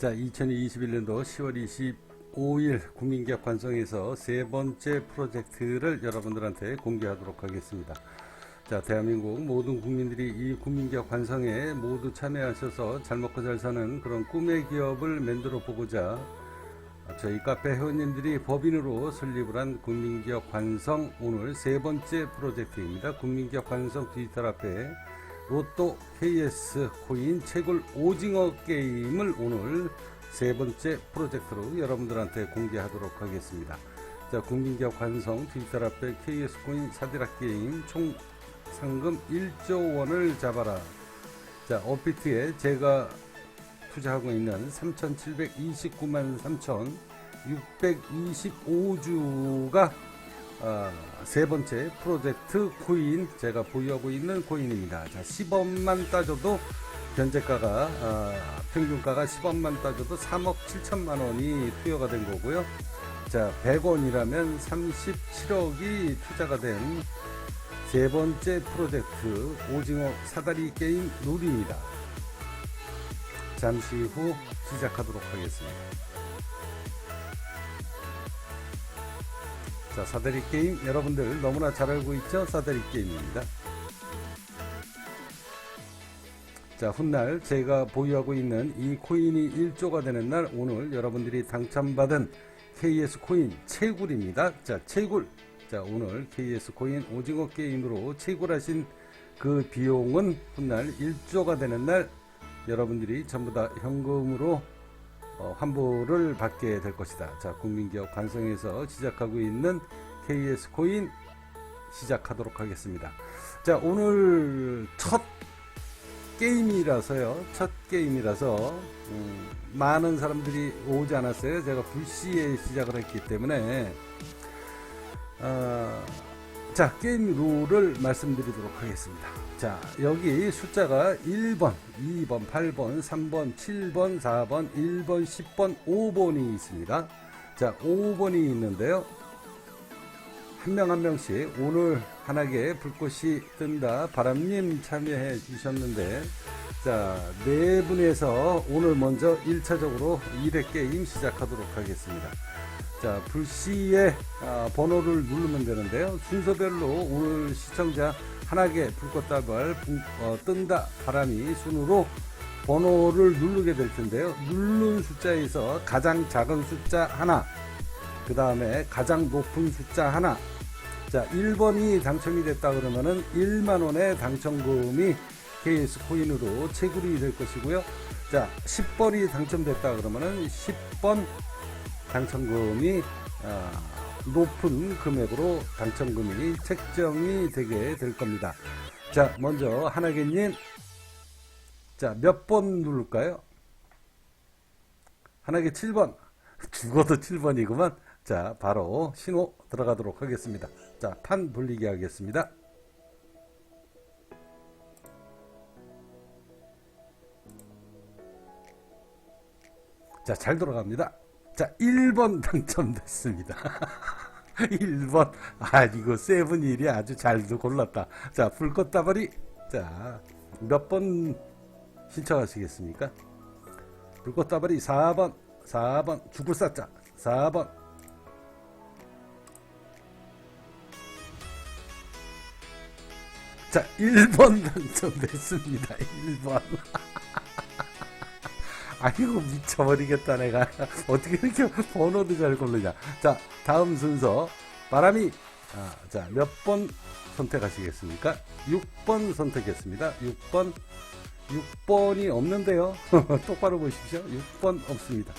자, 2021년도 10월 25일 국민기업 관성에서 세 번째 프로젝트를 여러분들한테 공개하도록 하겠습니다. 자, 대한민국 모든 국민들이 이 국민기업 관성에 모두 참여하셔서 잘 먹고 잘 사는 그런 꿈의 기업을 만들어 보고자 저희 카페 회원님들이 법인으로 설립을 한 국민기업 관성 오늘 세 번째 프로젝트입니다. 국민기업 관성 디지털 앞에 로또 KS 코인 채굴 오징어 게임을 오늘 세 번째 프로젝트로 여러분들한테 공개하도록 하겠습니다. 자, 국민기업 관성 디지털 앞에 KS 코인 사디락 게임 총 상금 1조 원을 잡아라. 자, 업비트에 제가 투자하고 있는 3,729만 3,625주가 아, 세 번째 프로젝트 코인 제가 보유하고 있는 코인입니다. 자, 10원만 따져도 현재가가 아, 평균가가 10원만 따져도 3억 7천만 원이 투여가 된 거고요. 자, 100원이라면 37억이 투자가 된 세 번째 프로젝트 오징어 사다리 게임 룰입니다. 잠시 후 시작하도록 하겠습니다. 자, 사다리 게임 여러분들 너무나 잘 알고 있죠? 사다리 게임입니다. 자, 훗날 제가 보유하고 있는 이 코인이 1조가 되는 날 오늘 여러분들이 당첨받은 KS 코인 채굴입니다. 자, 채굴. 자, 오늘 KS 코인 오징어 게임으로 채굴하신 그 비용은 훗날 1조가 되는 날 여러분들이 전부 다 현금으로 어, 환불을 받게 될 것이다. 자, 국민기업 관성에서 시작하고 있는 KS 코인 시작하도록 하겠습니다. 자, 오늘 첫 게임이라서요. 첫 게임이라서 음, 많은 사람들이 오지 않았어요. 제가 불시에 시작을 했기 때문에 어, 자 게임 룰을 말씀드리도록 하겠습니다. 자 여기 숫자가 1번, 2번, 8번, 3번, 7번, 4번, 1번, 10번, 5번이 있습니다. 자 5번이 있는데요. 한명한 명씩 오늘 한하게 불꽃이 뜬다 바람님 참여해 주셨는데 자네 분에서 오늘 먼저 1차적으로 200게임 시작하도록 하겠습니다. 자 불시에 아, 번호를 누르면 되는데요 순서별로 오늘 시청자 한하게 불꽃다발 붕- 어, 뜬다 바람이 순으로 번호를 누르게 될 텐데요. 누른 숫자에서 가장 작은 숫자 하나 그 다음에 가장 높은 숫자 하나. 자 1번이 당첨이 됐다 그러면은 1만원의 당첨금이 KS 코인으로 채굴이 될 것이고요. 자 10번이 당첨됐다 그러면은 10번 당첨금이 아, 높은 금액으로 당첨금이 책정이 되게 될 겁니다. 자, 먼저 하나개님, 자, 몇 번 누를까요? 하나개 7번. 죽어도 7번이구만. 자, 바로 신호 들어가도록 하겠습니다. 자, 판 돌리기 하겠습니다. 자, 잘 돌아갑니다. 자, 1번 당첨됐습니다. 1번. 아, 이거 세븐일이 아주 잘도 골랐다. 자, 불꽃다발이. 자, 몇 번 신청하시겠습니까? 불꽃다발이 4번. 4번. 죽을 사자. 4번. 자, 1번 당첨됐습니다. 1번. 아이고 미쳐버리겠다 내가. 어떻게 이렇게 번호도 잘 고르냐. 자 다음 순서. 바람이 아, 자몇 번 선택하시겠습니까? 6번 선택했습니다. 6번. 6번이 없는데요. 똑바로 보십시오. 6번 없습니다.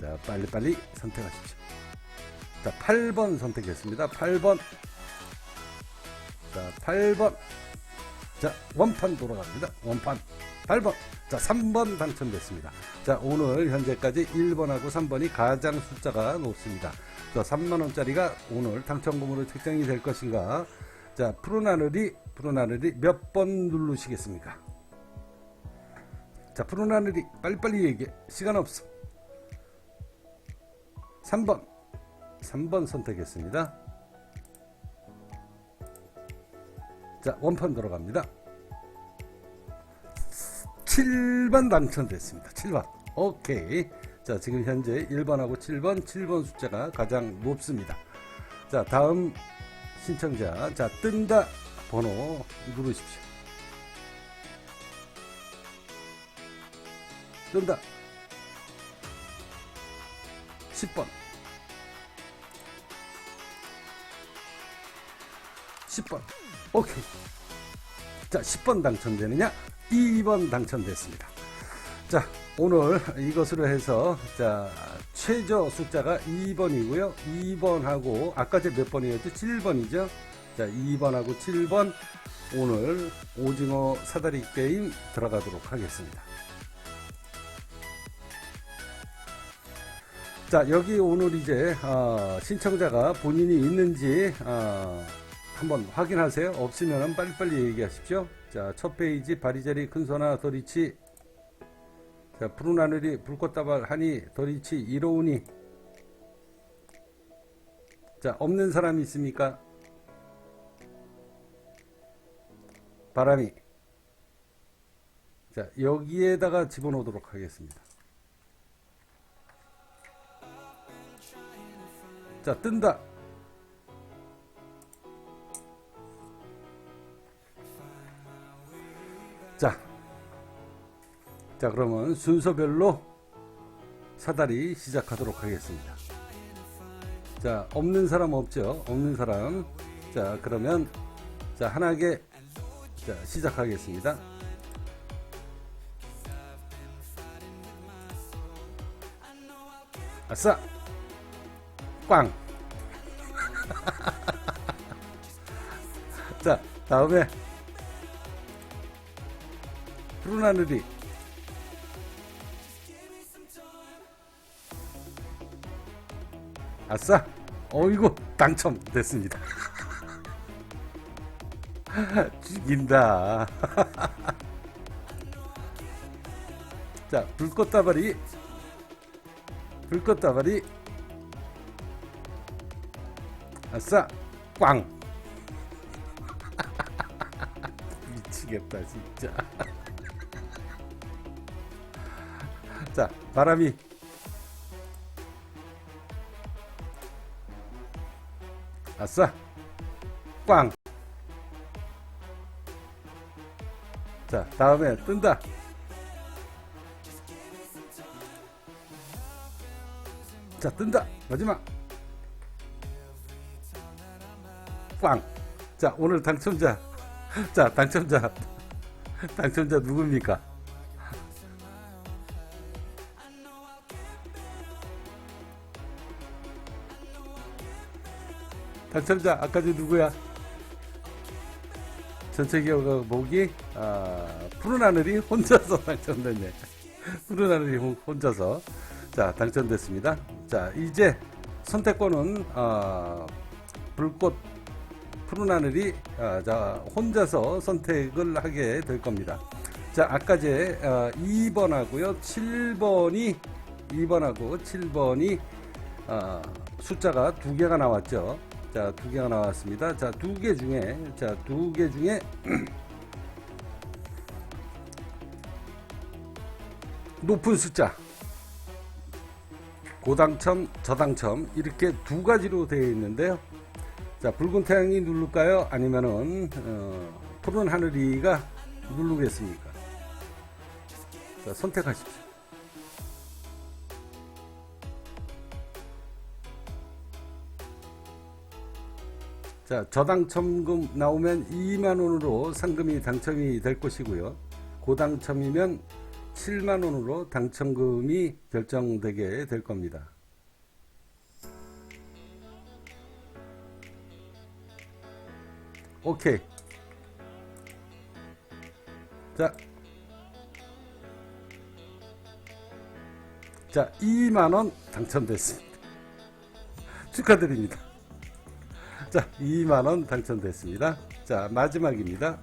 자 빨리빨리 선택하십시오. 자 8번 선택했습니다. 8번. 자 8번. 자 원판 돌아갑니다. 원판 8번. 자 3번 당첨됐습니다. 자 오늘 현재까지 1번하고 3번이 가장 숫자가 높습니다. 자 3만원짜리가 오늘 당첨금으로 책정이 될 것인가? 자 푸른 하늘이 푸른 하늘이 몇 번 누르시겠습니까? 자 푸른 하늘이 빨리빨리 얘기해. 시간 없어 3번. 3번 선택했습니다. 자 원판 들어갑니다 7번 당첨됐습니다. 7번. 오케이. 자, 지금 현재 1번하고 7번, 7번 숫자가 가장 높습니다. 자, 다음 신청자. 자, 뜬다 번호 누르십시오. 뜬다. 10번. 10번. 오케이. 자, 10번 당첨되느냐? 2번 당첨됐습니다. 자, 오늘 이것으로 해서, 자, 최저 숫자가 2번이고요. 2번하고, 아까 제 몇 번이었죠? 7번이죠? 자, 2번하고 7번, 오늘 오징어 사다리 게임 들어가도록 하겠습니다. 자, 여기 오늘 이제, 어, 신청자가 본인이 있는지, 어, 한번 확인하세요. 없으면 빨리빨리 얘기하십시오. 자, 첫 페이지 바리자리 큰소나 도리치. 자, 푸른 하늘이 불꽃다발 하니 도리치 이로우니. 자, 없는 사람이 있습니까? 바람이. 자, 여기에다가 집어넣도록 하겠습니다. 자, 뜬다. 자, 자 그러면 순서별로 사다리 시작하도록 하겠습니다. 자 없는 사람 없죠? 없는 사람. 자 그러면 자 하나게 자 시작하겠습니다. 아싸 꽝. 자 다음에 푸른 하늘이 아싸. 어이구 당첨됐습니다. 죽인다. 자 불꽃다발이. 불꽃다발이. 아싸. 꽝. 미치겠다 진짜 바람이 아싸 꽝. 자, 다음에 뜬다. 자, 뜬다. 마지막. 꽝. 자, 오늘 당첨자. 자, 당첨자. 당첨자 누굽니까? 당첨자 아까 저 누구야? 전체 기억 목이 아, 푸른 하늘이 혼자서 당첨됐네. 푸른 하늘이 혼- 혼자서 자 당첨됐습니다. 자 이제 선택권은 아, 불꽃 푸른 하늘이 아, 자 혼자서 선택을 하게 될 겁니다. 자 아까 제 아, 2번하고요 7번이 2번하고 7번이 아, 숫자가 두 개가 나왔죠. 자, 두 개가 나왔습니다. 자, 두 개 중에, 자, 두 개 중에, 높은 숫자, 고당첨, 저당첨, 이렇게 두 가지로 되어 있는데요. 자, 붉은 태양이 누를까요? 아니면은, 어, 푸른 하늘이가 누르겠습니까? 자, 선택하십시오. 자, 저당 첨금 나오면 2만 원으로 상금이 당첨이 될 것이고요. 고당첨이면 7만 원으로 당첨금이 결정되게 될 겁니다. 오케이. 자. 자, 2만 원 당첨됐습니다. 축하드립니다. 자, 2만원 당첨됐습니다. 자, 마지막입니다.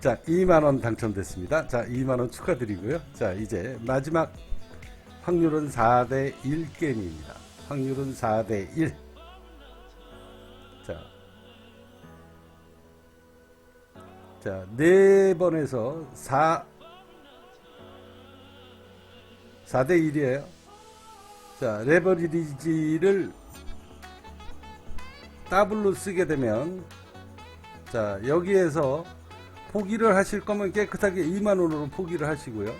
자, 2만원 당첨됐습니다. 자, 2만원 축하드리고요. 자, 이제 마지막 확률은 4대 1 게임입니다. 확률은 4대 1. 자, 자, 네 번에서 4, 4대 1이에요. 자, 레버리지를 더블로 쓰게 되면 자, 여기에서 포기를 하실 거면 깨끗하게 2만원으로 포기를 하시고요.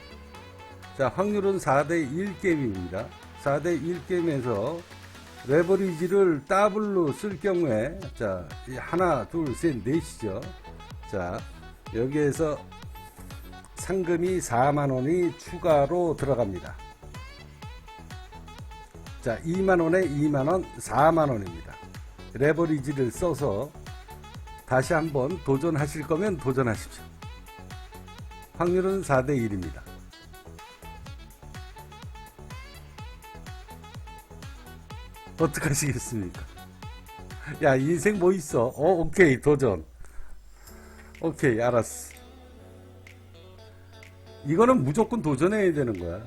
자, 확률은 4대 1 게임입니다. 4대 1 게임에서 레버리지를 더블로 쓸 경우에 자, 이 하나, 둘, 셋, 넷이죠. 자, 여기에서 상금이 4만원이 추가로 들어갑니다. 자, 2만원에 2만원, 4만원입니다. 레버리지를 써서 다시 한번 도전하실 거면 도전하십시오. 확률은 4대 1입니다. 어떡하시겠습니까? 야, 인생 뭐 있어? 어, 오케이, 도전. 오케이, 알았어. 이거는 무조건 도전해야 되는 거야.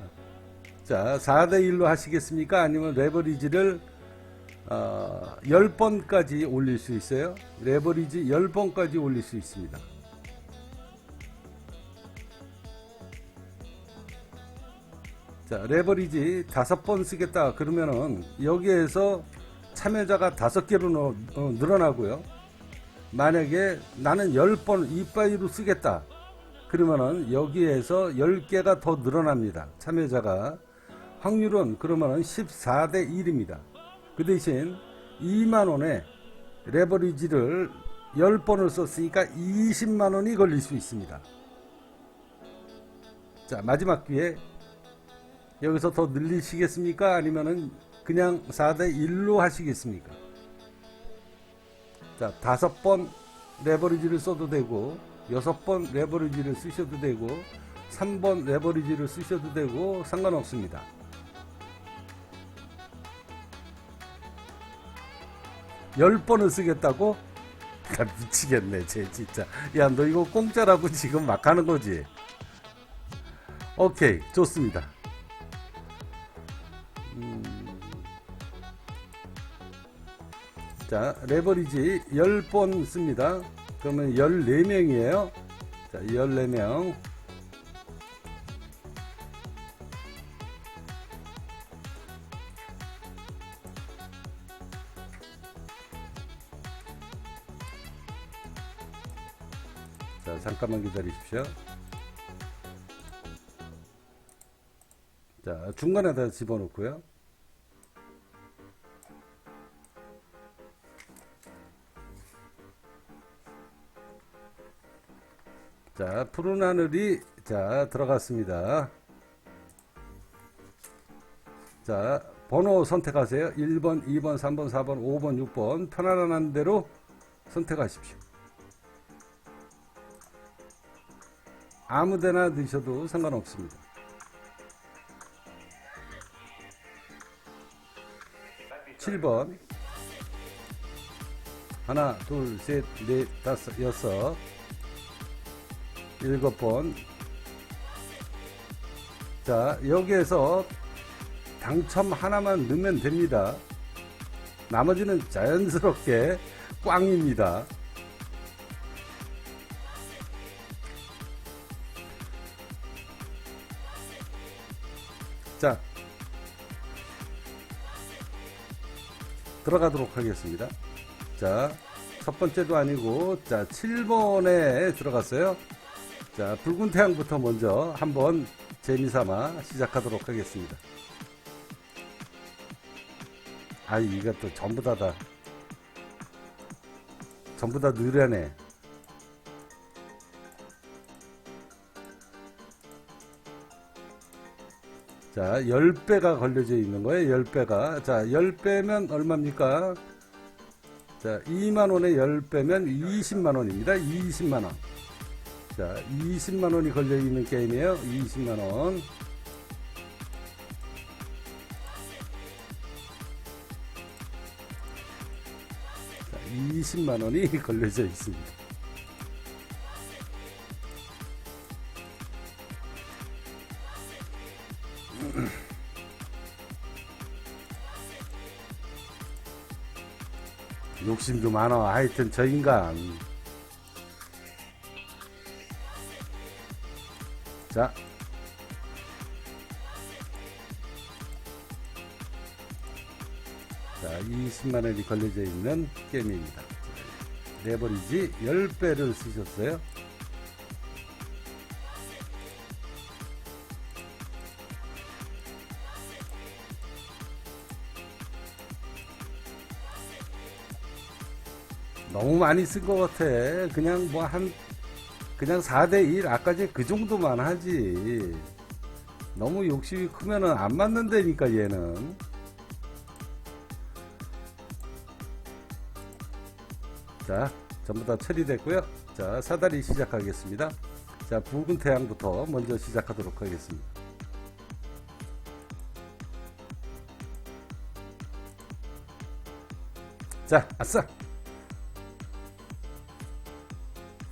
자, 4대1로 하시겠습니까? 아니면 레버리지를 어, 10번까지 올릴 수 있어요. 레버리지 10번까지 올릴 수 있습니다. 자, 레버리지 5번 쓰겠다. 그러면은 여기에서 참여자가 5개로 너- 어, 늘어나고요. 만약에 나는 10번 이빠이로 쓰겠다. 그러면은 여기에서 10개가 더 늘어납니다. 참여자가. 확률은 그러면은 14대 1입니다. 그 대신 2만원에 레버리지를 10번을 썼으니까 20만원이 걸릴 수 있습니다. 자, 마지막 기회. 여기서 더 늘리시겠습니까? 아니면은 그냥 4대 1로 하시겠습니까? 자, 다섯 번 레버리지를 써도 되고, 여섯 번 레버리지를 쓰셔도 되고, 3번 레버리지를 쓰셔도 되고, 상관없습니다. 열 번을 쓰겠다고? 나 미치겠네, 쟤 진짜. 야, 너 이거 공짜라고 지금 막 하는 거지? 오케이, 좋습니다. 자, 레버리지 10번 씁니다. 그러면 14명이에요. 자, 14명. 잠깐만 기다리십시오. 자, 중간에다 집어넣고요. 자, 푸른 하늘이 자, 들어갔습니다. 자, 번호 선택하세요. 1번, 2번, 3번, 4번, 5번, 6번 편안한 대로 선택하십시오. 아무 데나 넣으셔도 상관없습니다. 칠번 하나, 둘, 셋, 넷, 다섯, 여섯 일곱 번. 자, 여기에서 당첨 하나만 넣으면 됩니다. 나머지는 자연스럽게 꽝입니다. 들어가도록 하겠습니다. 자, 첫 번째도 아니고, 자, 7번에 들어갔어요. 자, 붉은 태양부터 먼저 한번 재미삼아 시작하도록 하겠습니다. 아, 이것도 전부 다다. 전부 다 느려네. 자, 10배가 걸려져 있는 거예요. 10배가. 자, 10배면 얼마입니까? 자, 2만원에 10배면 20만원입니다. 20만원. 자, 20만원이 걸려있는 게임이에요. 20만원. 자, 20만원이 걸려져 있습니다. 욕심도 많아. 하여튼 저 인간. 자. 자, 20만 원이 걸려져 있는 게임입니다. 레버리지 10배를 쓰셨어요. 너무 많이 쓴 것 같아. 그냥 뭐 한, 그냥 4대1 아까 전에 그 정도만 하지. 너무 욕심이 크면은 안 맞는다니까 얘는. 자, 전부 다 처리됐고요. 자, 사다리 시작하겠습니다. 자, 붉은 태양부터 먼저 시작하도록 하겠습니다. 자, 아싸!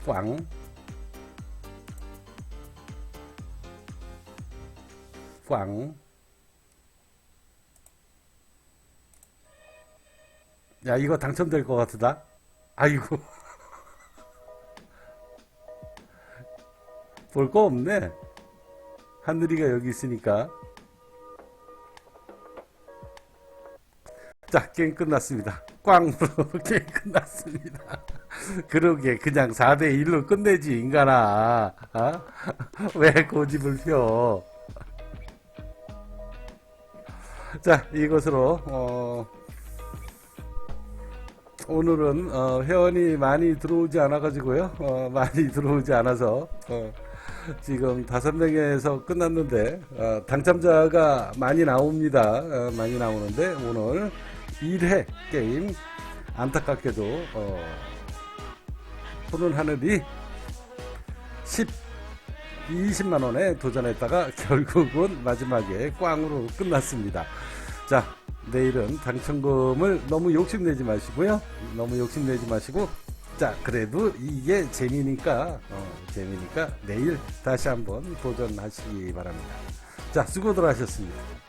꽝. 꽝. 야, 이거 당첨될 것 같으다. 아이고. 볼 거 없네. 하늘이가 여기 있으니까. 자, 게임 끝났습니다. 꽝으로 게임 끝났습니다. 그러게, 그냥 4대 1로 끝내지, 인간아. 어? 왜 고집을 펴? 자, 이것으로, 어, 오늘은 어, 회원이 많이 들어오지 않아 가지고요. 어, 많이 들어오지 않아서 어, 지금 다섯 명에서 끝났는데 어, 당첨자가 많이 나옵니다. 어, 많이 나오는데 오늘 1회 게임 안타깝게도 어, 푸른 하늘이 10 20만 원에 도전했다가 결국은 마지막에 꽝으로 끝났습니다. 자, 내일은 당첨금을 너무 욕심내지 마시고요. 너무 욕심내지 마시고 자, 그래도 이게 재미니까 어, 재미니까 내일 다시 한번 도전하시기 바랍니다. 자, 수고들 하셨습니다.